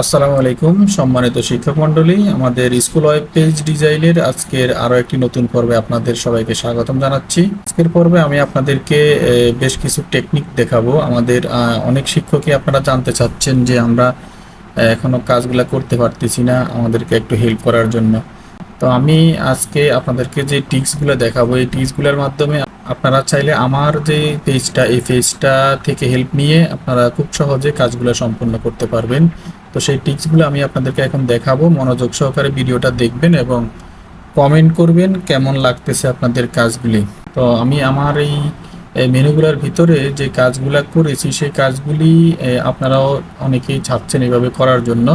আসসালামু আলাইকুম, সম্মানিত শিক্ষক মণ্ডলী, আমাদের স্কুল ওয়েব পেজ ডিজাইনের আজকের আরও একটি নতুন পর্বে আপনাদের সবাইকে স্বাগতম জানাচ্ছি। আজকের পর্বে আমি আপনাদেরকে বেশ কিছু টেকনিক দেখাবো। আমাদের অনেক শিক্ষকই আপনারা জানতে চাচ্ছেন যে আমরা এখনও কাজগুলা করতে পারতেছি না, আমাদেরকে একটু হেল্প করার জন্য। তো আমি আজকে আপনাদেরকে যে টিপসগুলো দেখাবো, এই টিপসগুলোর মাধ্যমে আপনারা চাইলে আমার যে পেজটা, এই পেজটা থেকে হেল্প নিয়ে আপনারা খুব সহজে কাজগুলো সম্পূর্ণ করতে পারবেন। তো সেই টিপসগুলো আমি আপনাদেরকে এখন দেখাবো। মনোযোগ সহকারে ভিডিওটা দেখবেন এবং কমেন্ট করবেন কেমন লাগতেছে আপনাদের কাজগুলি। তো আমি আমার এই মেনুগুলোর ভিতরে যে কাজগুলো করেছি, সেই কাজগুলি আপনারাও অনেকেই চাচ্ছেন এভাবে করার জন্য।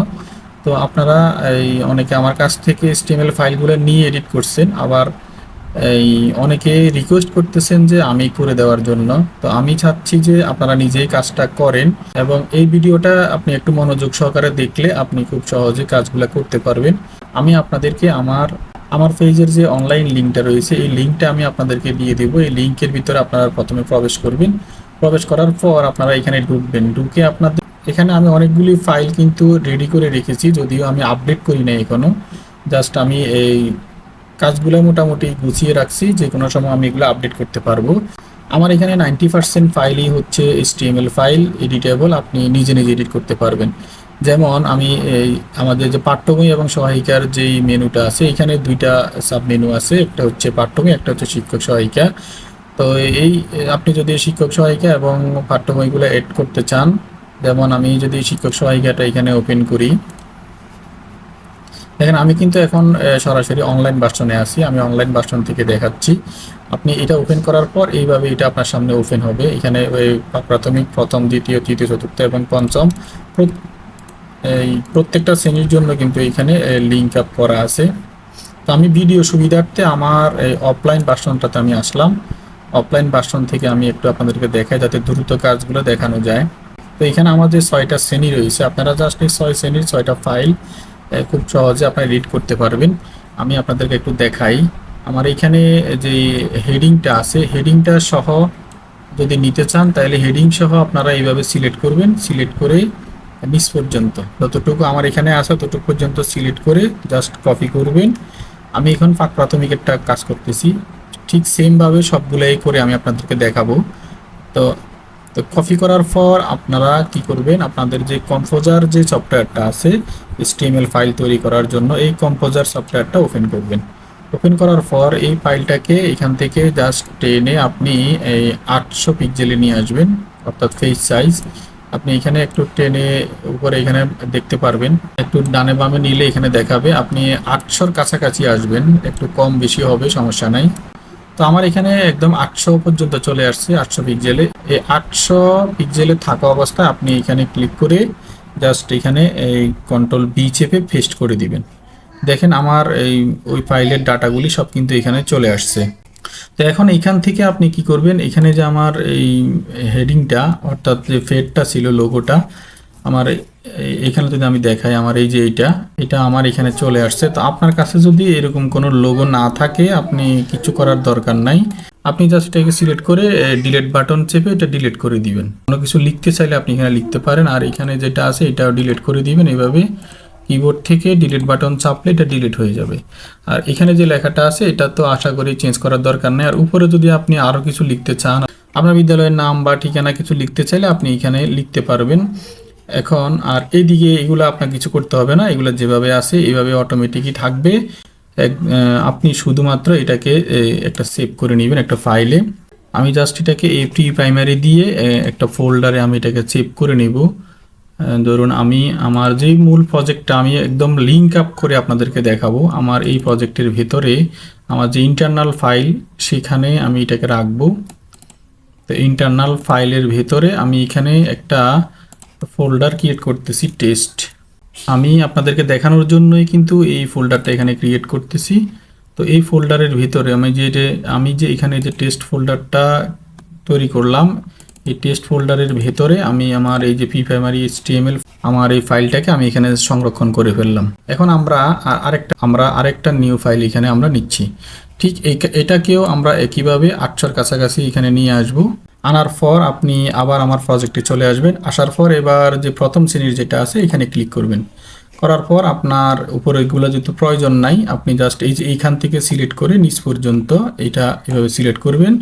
তো আপনারা এই, অনেকে আমার কাছ থেকে স্টিমেল ফাইলগুলো নিয়ে এডিট করছেন। আবার এই অনেকে রিকোয়েস্ট করতেছেন যে আমি করে দেওয়ার জন্য। তো আমি চাচ্ছি যে আপনারা নিজেই কাজটা করেন এবং এই ভিডিওটা আপনি একটু মনোযোগ সহকারে দেখলে আপনি খুব সহজে কাজগুলো করতে পারবেন। আমি আপনাদেরকে আমার আমার পেজের যে অনলাইন লিঙ্কটা রয়েছে, এই লিঙ্কটা আমি আপনাদেরকে দিয়ে দেব। এই লিঙ্কের ভিতরে আপনারা প্রথমে প্রবেশ করবেন। প্রবেশ করার পর আপনারা এখানে ঢুকবেন। ঢুকে আপনাদের, এখানে আমি অনেকগুলি ফাইল কিন্তু রেডি করে রেখেছি, যদিও আমি আপডেট করি না এখনও। জাস্ট আমি এই কাজগুলো মোটামুটি গুছিয়ে রাখছি, যে কোনো সময় আমি এগুলো আপডেট করতে পারব। আমার এখানে নাইনটি পার্সেন্ট ফাইলই হচ্ছে এইচটিএমএল ফাইল এডিটেবল আপনি নিজে নিজে এডিট করতে পারবেন। যেমন আমি এই আমাদের যে পাঠ্য বই এবং সহায়িকার যেই মেনুটা আছে, এখানে দুইটা সাব মেনু আছে, একটা হচ্ছে পাঠ্য বই একটা হচ্ছে শিক্ষক সহায়িকা। তো এই আপনি যদি শিক্ষক সহায়িকা এবং পাঠ্য বইগুলো এড করতে চান, যেমন আমি যদি শিক্ষক সহায়িকাটা এখানে ওপেন করি দেখেন, আমি কিন্তু এখন সরাসরি অনলাইন ভার্সনে আছি। আমি অনলাইন ভার্সন থেকে দেখাচ্ছি। আপনি এটা ওপেন করার পর এইভাবে এটা আপনার সামনে ওপেন হবে। এখানে প্রাথমিক, প্রথম, দ্বিতীয়, তৃতীয়, চতুর্থ এবং পঞ্চম এই প্রত্যেকটা শ্রেণির জন্য কিন্তু এখানে লিঙ্ক আপ করা আছে। তো আমি ভিডিও সুবিধার্থে আমার এই অফলাইন ভার্সনটাতে আমি আসলাম। অফলাইন ভার্সন থেকে আমি একটু আপনাদেরকে দেখাই যাতে দ্রুত কাজগুলো দেখানো যায়। তো এখানে আমাদের ছয়টা শ্রেণি রয়েছে। আপনারা জাস্ট এই ছয় শ্রেণির ছয়টা ফাইল খুব সহজে আপনারা রিড করতে পারবেন। আমি আপনাদেরকে একটু দেখাই। আমার এখানে যে হেডিংটা আছে হেডিংটা সহ যদি নিতে চান, তাহলে হেডিং সহ আপনারা এইভাবে সিলেক্ট করবেন। সিলেক্ট করে নিচ পর্যন্ত। যতটুকু আমার এখানে আছে, ততটুকু পর্যন্ত সিলেক্ট করে জাস্ট কপি করবেন। আমি এখন পাক প্রাথমিকেরটা কাজ করতেছি। ঠিক সেমভাবে সবগুলাই করে আমি আপনাদেরকে দেখাবো। তো তো কপি করার পর আপনারা কি করবেন? আপনাদের যে কম্পোজার যে সফটওয়্যারটা আছে, HTML ফাইল তৈরি করার জন্য এই কম্পোজার সফটওয়্যারটা ওপেন করবেন। ওপেন করার পর এই ফাইলটাকে এখান থেকে জাস্ট টেনে আপনি এই আটশো পিক্সেলে নিয়ে আসবেন, অর্থাৎ ফেস সাইজ আপনি এখানে একটু টেনে উপরে এখানে দেখতে পারবেন। একটু ডানে বামে নিলে এখানে দেখাবে, আপনি আটশোর কাছাকাছি আসবেন। একটু কম বেশি হবে, সমস্যা নাই। তো আমার এখানে একদম আটশো পর্যন্ত চলে আসছে, আটশো পিক্সেলে এই আটশো পিক্সেলে থাকা অবস্থায় আপনি এখানে ক্লিক করে জাস্ট এখানে এই কন্ট্রোল বি চেপে পেস্ট করে দিবেন। দেখেন আমার এই, ওই ফাইলের ডাটাগুলি সব কিন্তু এখানে চলে আসছে। তো এখন এইখান থেকে আপনি কি করবেন? এখানে যে আমার এই হেডিংটা অর্থাৎ যে ফেডটা ছিল লোগোটা আমার এখানে যদি আমি দেখাই আমার এই যে এইটা, এটা আমার এখানে চলে আসছে। তো আপনার কাছে যদি এরকম কোনো লোগো না থাকে, আপনি কিছু করার দরকার নাই। আপনি জাস্ট এটাকে সিলেক্ট করে ডিলেট বাটন চেপে এটা ডিলিট করে দিবেন। কোনো কিছু লিখতে চাইলে আপনি এখানে লিখতে পারেন। আর এখানে যেটা আছে, এটাও ডিলিট করে দিবেন। এভাবে কিবোর্ড থেকে ডিলিট বাটন চাপলে এটা ডিলিট হয়ে যাবে। আর এখানে যে লেখাটা আছে, এটা তো আশা করি চেঞ্জ করার দরকার নেই। আর উপরে যদি আপনি আরও কিছু লিখতে চান, আপনার বিদ্যালয়ের নাম বা ঠিকানা কিছু লিখতে চাইলে আপনি এখানে লিখতে পারবেন। এখন আর এইদিকে এগুলো আপনার কিছু করতে হবে না, এগুলো যেভাবে আছে এইভাবে অটোমেটিকই থাকবে। আপনি শুধুমাত্র এটাকে একটা সেভ করে নেবেন একটা ফাইলে আমি জাস্ট এটাকে এই প্রি প্রাইমারি দিয়ে একটা ফোল্ডারে আমি এটাকে সেভ করে নেব। ধরুন আমি আমার যেই মূল প্রজেক্টটা আমি একদম লিঙ্ক আপ করে আপনাদেরকে দেখাবো, আমার এই প্রজেক্টের ভেতরে আমার যে ইন্টারনাল ফাইল সেখানে আমি এটাকে রাখব। তো ইন্টারনাল ফাইলের ভেতরে আমি এখানে একটা ফোল্ডার ক্রিয়েট করতেছি টেস্ট আমি আপনাদেরকে দেখানোর জন্যই কিন্তু এই ফোল্ডারটা এখানে ক্রিয়েট করতেছি। তো এই ফোল্ডারের ভিতরে আমি যে আমি যে এখানে যে টেস্ট ফোল্ডারটা তৈরি করলাম, এই টেস্ট ফোল্ডারের ভেতরে আমি আমার এই যে পি প্রাইমারি এইচটিএমএল আমার এই ফাইলটাকে আমি এখানে সংরক্ষণ করে ফেললাম। এখন আমরা আরেকটা আমরা আরেকটা নিউ ফাইল এখানে আমরা নিচ্ছি। ঠিক এটাকেও আমরা একইভাবে আটশোর কাছাকাছি এখানে নিয়ে আসব। আনার পর আপনি আবার আমার প্রজেক্টে চলে আসবেন। আসার পর এবার যে প্রথম শ্রেণির যেটা আছে, এখানে ক্লিক করবেন। করার পর আপনার উপরে এগুলো যেহেতু প্রয়োজন নাই, আপনি জাস্ট এই যে এইখান থেকে সিলেক্ট করে নিচ পর্যন্ত এটা এভাবে সিলেক্ট করবেন।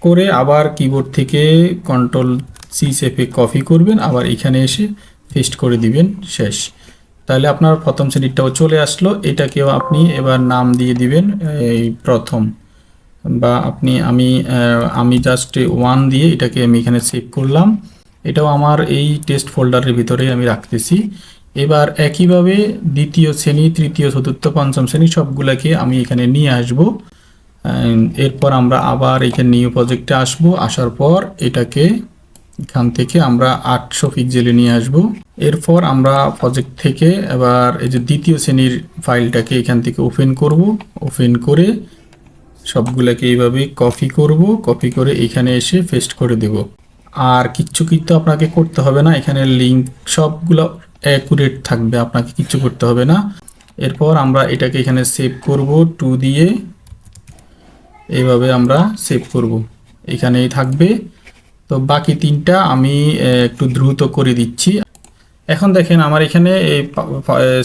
করে আবার কিবোর্ড থেকে কন্ট্রোল সি সেফে কপি করবেন, আবার এখানে এসে পেস্ট করে দিবেন, শেষ। তাহলে আপনার প্রথম শ্রেণীরটাও চলে আসলো। এটাকেও আপনি এবার নাম দিয়ে দিবেন, এই প্রথম। বা আপনি, আমি আমি জাস্ট ওয়ান দিয়ে এটাকে আমি এখানে সেভ করলাম। এটাও আমার এই টেস্ট ফোল্ডারের ভিতরে আমি রাখতেছি। এবার একইভাবে দ্বিতীয় শ্রেণি, তৃতীয়, চতুর্থ, পঞ্চম শ্রেণি সবগুলোকে আমি এখানে নিয়ে আসব। এরপর আমরা আবার এখানে নিউ প্রজেক্টে আসব। আসার পর এটাকে এখান থেকে আমরা আটশো পিক্সেলে নিয়ে আসব। এরপর আমরা প্রজেক্ট থেকে এবার এই যে দ্বিতীয় শ্রেণির ফাইলটাকে এখান থেকে ওপেন করব। ওপেন করে সবগুলোকে এইভাবে কপি করব, কপি করে এখানে এসে পেস্ট করে দেব। আর কিচ্ছু কিন্তু আপনাকে করতে হবে না, এখানে লিঙ্ক সবগুলো অ্যাকুরেট থাকবে, আপনাকে কিচ্ছু করতে হবে না। এরপর আমরা এটাকে এখানে সেভ করব, টু দিয়ে এইভাবে আমরা সেভ করব। এখানেই থাকবে। তো বাকি তিনটা আমি একটু দ্রুত করে দিচ্ছি। এখন দেখেন আমার এখানে এই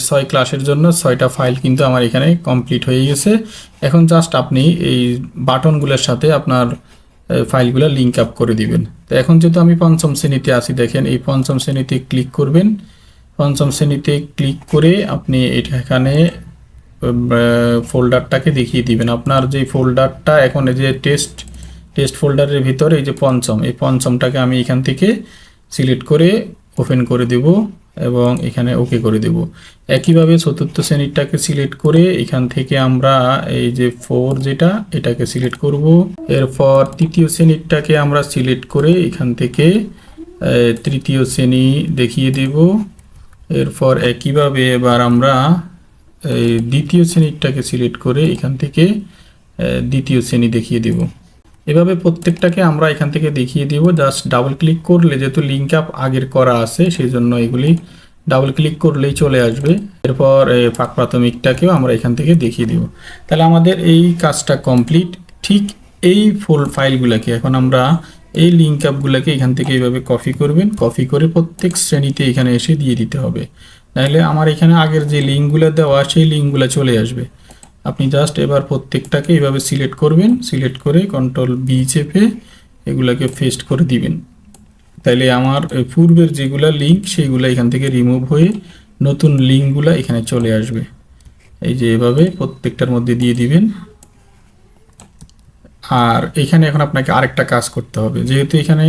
ছয় ক্লাসের জন্য ছয়টা ফাইল কিন্তু আমার এখানে কমপ্লিট হয়ে গেছে। এখন জাস্ট আপনি এই বাটনগুলোর সাথে আপনার ফাইলগুলো লিঙ্ক আপ করে দিবেন। তো এখন যেহেতু আমি পঞ্চম শ্রেণীতে আছি, দেখেন এই পঞ্চম শ্রেণীতে ক্লিক করবেন। পঞ্চম শ্রেণীতে ক্লিক করে আপনি এটা এখানে ফোল্ডারটাকে দেখিয়ে দিবেন। আপনার যে ফোল্ডারটা এখন এই যে টেস্ট টেস্ট ফোল্ডারের ভিতরে এই যে পঞ্চম, এই পঞ্চমটাকে আমি এখান থেকে সিলেক্ট করে ওপেন করে দেব এবং এখানে ওকে করে দেব। একইভাবে চতুর্থ শ্রেণীরটাকে সিলেক্ট করে এখান থেকে আমরা এই যে ফোর যেটা, এটাকে সিলেক্ট করব। এরপর তৃতীয় শ্রেণীরটাকে আমরা সিলেক্ট করে এখান থেকে তৃতীয় শ্রেণি দেখিয়ে দেব। এরপর একইভাবে এবার আমরা দ্বিতীয় শ্রেণীরটাকে সিলেক্ট করে এখান থেকে দ্বিতীয় শ্রেণি দেখিয়ে দেব। এভাবে প্রত্যেকটাকে আমরা এখান থেকে দেখিয়ে দিব। জাস্ট ডাবল ক্লিক করলে যেহেতু লিঙ্ক আপ আগের করা আছে সেই জন্য এগুলি ডাবল ক্লিক করলেই চলে আসবে। এরপর পাক প্রাথমিকটাকেও আমরা এখান থেকে দেখিয়ে দিব। তাহলে আমাদের এই কাজটা কমপ্লিট ঠিক এই ফুল ফাইলগুলোকে এখন আমরা এই লিঙ্ক আপগুলোকে এখান থেকে এইভাবে কপি করবেন। কপি করে প্রত্যেক শ্রেণীতে এখানে এসে দিয়ে দিতে হবে। নাহলে আমার এখানে আগের যে লিঙ্কগুলো দেওয়া, সেই লিঙ্কগুলো চলে আসবে। আপনি জাস্ট এবার প্রত্যেকটাকে এইভাবে সিলেক্ট করবেন সিলেক্ট করে কন্ট্রোল বি চেপে এগুলাকে পেস্ট করে দিবেন। তাইলে আমার পূর্বের যেগুলা লিঙ্ক সেইগুলো এখান থেকে রিমুভ হয়ে নতুন লিঙ্কগুলো এখানে চলে আসবে। এই যে এভাবে প্রত্যেকটার মধ্যে দিয়ে দিবেন। আর এখানে এখন আপনাকে আরেকটা কাজ করতে হবে। যেহেতু এখানে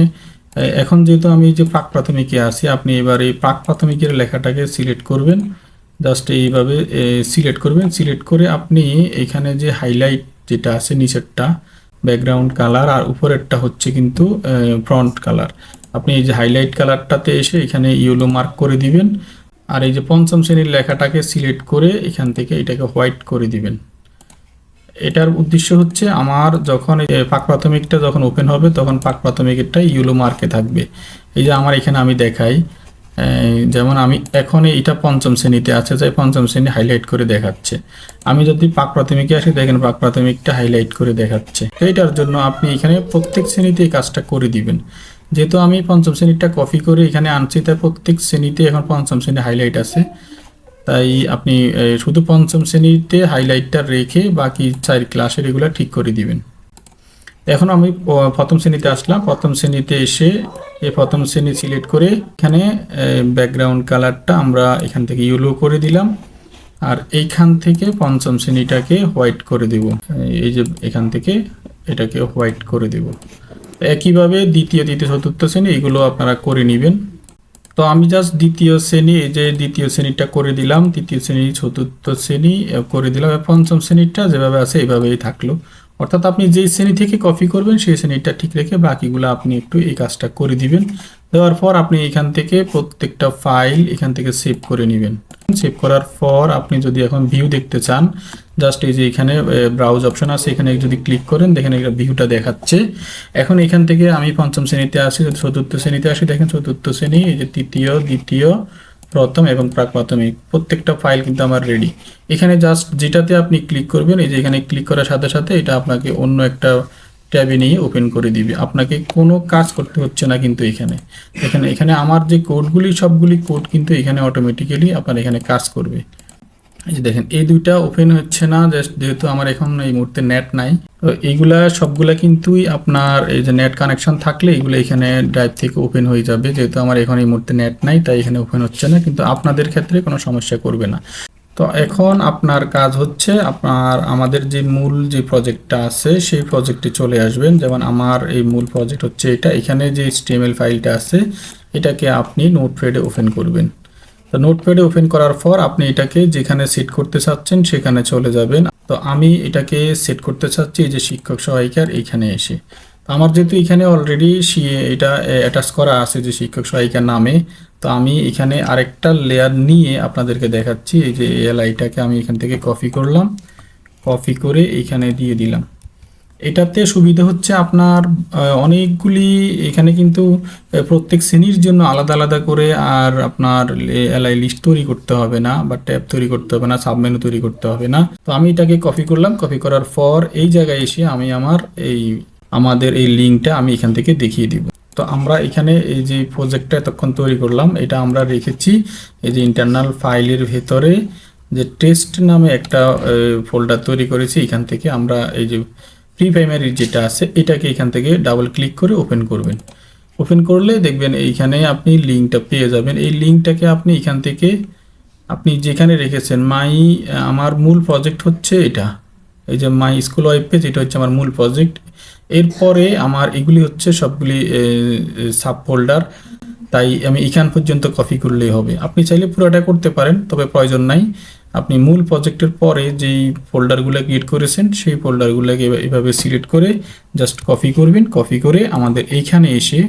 এখন যেহেতু আমি যে প্রাক প্রাথমিকে আছি, আপনি এবার এই প্রাক প্রাথমিকের লেখাটাকে সিলেক্ট করবেন। জাস্ট এইভাবে সিলেক্ট করবেন। সিলেক্ট করে আপনি এখানে যে হাইলাইট যেটা আছে নিচেরটা ব্যাকগ্রাউন্ড কালার আর উপরেরটা হচ্ছে কিন্তু ফ্রন্ট কালার আপনি এই যে হাইলাইট কালারটাতে এসে এখানে ইয়েলো মার্ক করে দিবেন। আর এই যে পঞ্চম শ্রেণির লেখাটাকে সিলেক্ট করে এখান থেকে এটাকে হোয়াইট করে দিবেন। এটার উদ্দেশ্য হচ্ছে আমার যখন পাক প্রাথমিকটা যখন ওপেন হবে, তখন পাক প্রাথমিকেরটা ইউলো মার্কে থাকবে। এই যে আমার এখানে আমি দেখাই যেমন আমি এখন এটা পঞ্চম শ্রেণীতে আছে যাই পঞ্চম শ্রেণি হাইলাইট করে দেখাচ্ছে। আমি যদি পাক প্রাথমিকে আসি, দেখেন পাক প্রাথমিকটা হাইলাইট করে দেখাচ্ছে। তো এটার জন্য আপনি এখানে প্রত্যেক শ্রেণীতে কাজটা করে দিবেন। যেহেতু আমি পঞ্চম শ্রেণীটা কপি করে এখানে আনছি, তাই প্রত্যেক শ্রেণীতে এখন পঞ্চম শ্রেণি হাইলাইট আছে। তাই আপনি শুধু পঞ্চম শ্রেণীতে হাইলাইটটা রেখে বাকি চার ক্লাসের এগুলো ঠিক করে দিবেন। এখন আমি প্রথম শ্রেণীতে আসলাম। প্রথম শ্রেণীতে এসে এই প্রথম শ্রেণি সিলেক্ট করে এখানে ব্যাকগ্রাউন্ড কালারটা আমরা এখান থেকে ইয়েলো করে দিলাম। আর এইখান থেকে পঞ্চম শ্রেণীটাকে হোয়াইট করে দেব। এই যে এখান থেকে এটাকে হোয়াইট করে দেব। একইভাবে দ্বিতীয়, তৃতীয়, চতুর্থ শ্রেণি, এগুলো আপনারা করে নেবেন। তো আমি জাস্ট দ্বিতীয় শ্রেণি, এই যে দ্বিতীয় শ্রেণীটা করে দিলাম, তৃতীয় শ্রেণি, চতুর্থ শ্রেণি করে দিলাম। পঞ্চম শ্রেণীটা যেভাবে আছে, এইভাবেই থাকল। অর্থাৎ আপনি যেই শ্রেণি থেকে কপি করবেন, সেই শ্রেণীটা ঠিক রেখে বাকিগুলো আপনি একটু এই কাজটা করে দিবেন। দেওয়ার পর আপনি এখান থেকে প্রত্যেকটা ফাইল এখান থেকে সেভ করে নেবেন। সেভ করার পর আপনি যদি এখন ভিউ দেখতে চান জাস্ট এই যে এখানে ব্রাউজ অপশন আছে, এখানে যদি ক্লিক করেন, দেখেন এটা ভিউটা দেখাচ্ছে। এখন এখান থেকে আমি পঞ্চম শ্রেণীতে আসি চতুর্থ শ্রেণীতে আসি, দেখেন চতুর্থ শ্রেণি, এই যে তৃতীয়, দ্বিতীয় প্রথম এবং প্রাক প্রাথমিক প্রত্যেকটা ফাইল কিন্তু আমার রেডি এখানে জাস্ট যেটাতে আপনি ক্লিক করবেন, এই যে এখানে ক্লিক করার সাথে সাথে এটা আপনাকে অন্য একটা ট্যাবে নিয়ে ওপেন করে দিবে। আপনাকে কোনো কাজ করতে হচ্ছে না কিন্তু এখানে। এখানে এখানে আমার যে কোডগুলি সবগুলি কোড কিন্তু এখানে অটোমেটিক্যালি আপনার এখানে কাজ করবে। এই যে দেখেন, এই দুইটা ওপেন হচ্ছে না জাস্ট যেহেতু আমার এখন এই মুহূর্তে নেট নাই। তো এইগুলা সবগুলা কিন্তুই আপনার এই যে নেট কানেকশন থাকলে এগুলো এখানে ড্রাইভ থেকে ওপেন হয়ে যাবে। যেহেতু আমার এখন এই মুহূর্তে নেট নাই, তাই এখানে ওপেন হচ্ছে না, কিন্তু আপনাদের ক্ষেত্রে কোনো সমস্যা করবে না। তো এখন আপনার কাজ হচ্ছে আপনার আমাদের যে মূল যে প্রজেক্টটা আছে, সেই প্রজেক্টে চলে আসবেন। যেমন আমার এই মূল প্রজেক্ট হচ্ছে এটা। এখানে যে HTML ফাইলটা আছে, এটাকে আপনি নোটপ্যাডে ওপেন করবেন। তো নোটপ্যাডে ওপেন করার পর আপনি এটাকে যেখানে সেট করতে চাচ্ছেন সেখানে চলে যাবেন। তো আমি এটাকে সেট করতে চাচ্ছি এই যে শিক্ষক সহায়িকার এইখানে এসে। তো আমার যেহেতু এখানে অলরেডি এটা অ্যাটাচ করা আছে যে শিক্ষক সহায়িকার নামে, তো আমি এখানে আরেকটা লেয়ার নিয়ে আপনাদেরকে দেখাচ্ছি। এই যে এলআইটাকে আমি এখান থেকে কপি করলাম। কপি করে এইখানে দিয়ে দিলাম। এটাতে সুবিধা হচ্ছে আপনার অনেকগুলি এখানে কিন্তু প্রত্যেক শ্রেণির জন্য আলাদা আলাদা করে আর আপনার এলআই লিস্ট তৈরি করতে হবে না বা ট্যাব তৈরি করতে হবে না, সাবমেনু তৈরি করতে হবে না। তো আমি এটাকে কপি করলাম কপি করার পর এই জায়গায় এসে আমি আমার এই, আমাদের এই লিঙ্কটা আমি এখান থেকে দেখিয়ে দিব। তো আমরা এখানে এই যে প্রজেক্টটা এতক্ষণ তৈরি করলাম, এটা আমরা রেখেছি। এই যে ইন্টারনাল ফাইলের ভেতরে যে টেস্ট নামে একটা ফোল্ডার তৈরি করেছি, এখান থেকে আমরা এই যে প্রি প্রাইমারি যেটা আছে, এটাকে এখান থেকে ডাবল ক্লিক করে ওপেন করবেন। ওপেন করলে দেখবেন এইখানে আপনি লিঙ্কটা পেয়ে যাবেন। এই লিঙ্কটাকে আপনি এখান থেকে, আপনি যেখানে রেখেছেন মাই আমার মূল প্রজেক্ট হচ্ছে এটা। এই যে মাই স্কুল ওয়েব পেজ এটা হচ্ছে আমার মূল প্রজেক্ট এরপরে আমার এগুলি হচ্ছে সবগুলি সাব ফোল্ডার তাই আমি এখান পর্যন্ত কপি করলেই হবে। আপনি চাইলে পুরোটা করতে পারেন, তবে প্রয়োজন নাই। আপনি মূল প্রজেক্টের পরে যেই ফোল্ডারগুলো ক্রিয়েট করেছেন, সেই ফোল্ডারগুলোকে এভাবে সিলেক্ট করে জাস্ট কপি করবেন। কপি করে আমাদের এইখানে এসে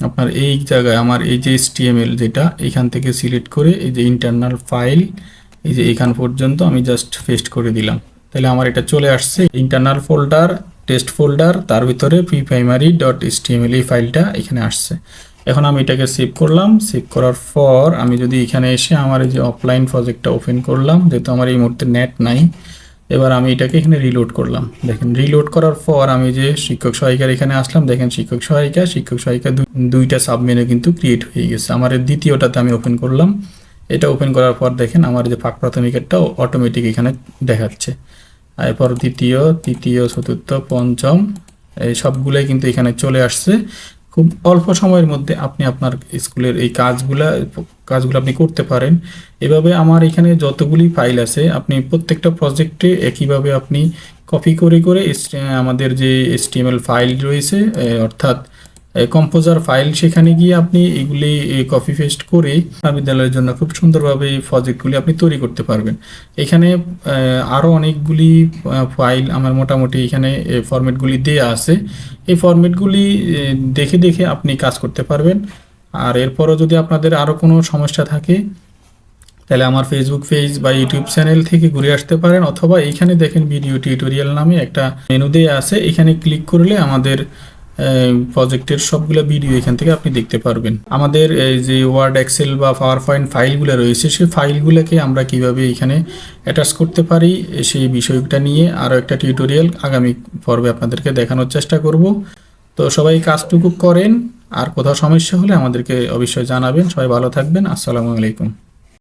আপনার এই জায়গায় আমার এই যে HTML যেটা এখান থেকে সিলেক্ট করে এই যে ইন্টারনাল ফাইল এই যে এখান পর্যন্ত আমি জাস্ট পেস্ট করে দিলাম। তাহলে আমার এটা চলে আসছে। ইন্টারনাল ফোল্ডার টেস্ট ফোল্ডার তার ভিতরে প্রি প্রাইমারি ডট এসটিএমএল এই ফাইলটা এখানে আসছে। এখন আমি এটাকে সেভ করলাম। সেভ করার পর আমি যদি এখানে এসে আমার এই যে অফলাইন প্রজেক্টটা ওপেন করলাম, যেহেতু আমার এই মুহূর্তে নেট নাই, এবার আমি এটাকে এখানে রিলোড করলাম। দেখেন রিলোড করার পর আমি যে শিক্ষক সহায়িকার এখানে আসলাম, দেখেন শিক্ষক সহায়িকা শিক্ষক সহায়িকা দুই- দুইটা সাবমেনু কিন্তু ক্রিয়েট হয়ে গেছে। আমার দ্বিতীয়টাতে আমি ওপেন করলাম। এটা ওপেন করার পর দেখেন আমার যে পাক প্রাথমিকেরটা অটোমেটিক এখানে দেখাচ্ছে। এরপর দ্বিতীয়, তৃতীয়, চতুর্থ, পঞ্চম, এই সবগুলোই কিন্তু এখানে চলে আসছে। খুব অল্প সময়ের মধ্যে আপনি আপনার স্কুলের এই কাজগুলা, কাজগুলো আপনি করতে পারেন। এভাবে আমার এখানে যতগুলি ফাইল আছে, আপনি প্রত্যেকটা প্রজেক্টে একইভাবে আপনি কপি করে করে আমাদের যে এসটিএমএল ফাইল রয়েছে অর্থাৎ কম্পোজার ফাইল সেখানে গিয়ে আপনি এগুলি কপি পেস্ট করে বিদ্যালয়ের জন্য খুব সুন্দরভাবে এই প্রজেক্টগুলি আপনি তৈরি করতে পারবেন। এখানে আরও অনেকগুলি ফাইল আমার মোটামুটি এখানে ফরম্যাটগুলি দেয়া আছে। এই ফরম্যাটগুলি দেখে দেখে আপনি কাজ করতে পারবেন। আর এরপরও যদি আপনাদের আরও কোনো সমস্যা থাকে, তাহলে আমার ফেসবুক পেজ বা ইউটিউব চ্যানেল থেকে ঘুরে আসতে পারেন, অথবা এখানে দেখেন ভিডিও টিউটোরিয়াল নামে একটা মেনু দেয়া আছে। এখানে ক্লিক করলে আমাদের প্রজেক্টের সবগুলো ভিডিও এখান থেকে আপনি দেখতে পারবেন। আমাদের যে ওয়ার্ড এক্সেল বা পাওয়ার পয়েন্ট ফাইলগুলো রয়েছে, সেই ফাইলগুলোকে আমরা কীভাবে এখানে অ্যাটাচ করতে পারি, সেই বিষয়টা নিয়ে আরও একটা টিউটোরিয়াল আগামী পর্বে আপনাদেরকে দেখানোর চেষ্টা করব। তো সবাই কাজটুকু করেন, আর কোথাও সমস্যা হলে আমাদেরকে অবশ্যই জানাবেন। সবাই ভালো থাকবেন। আসসালামু আলাইকুম।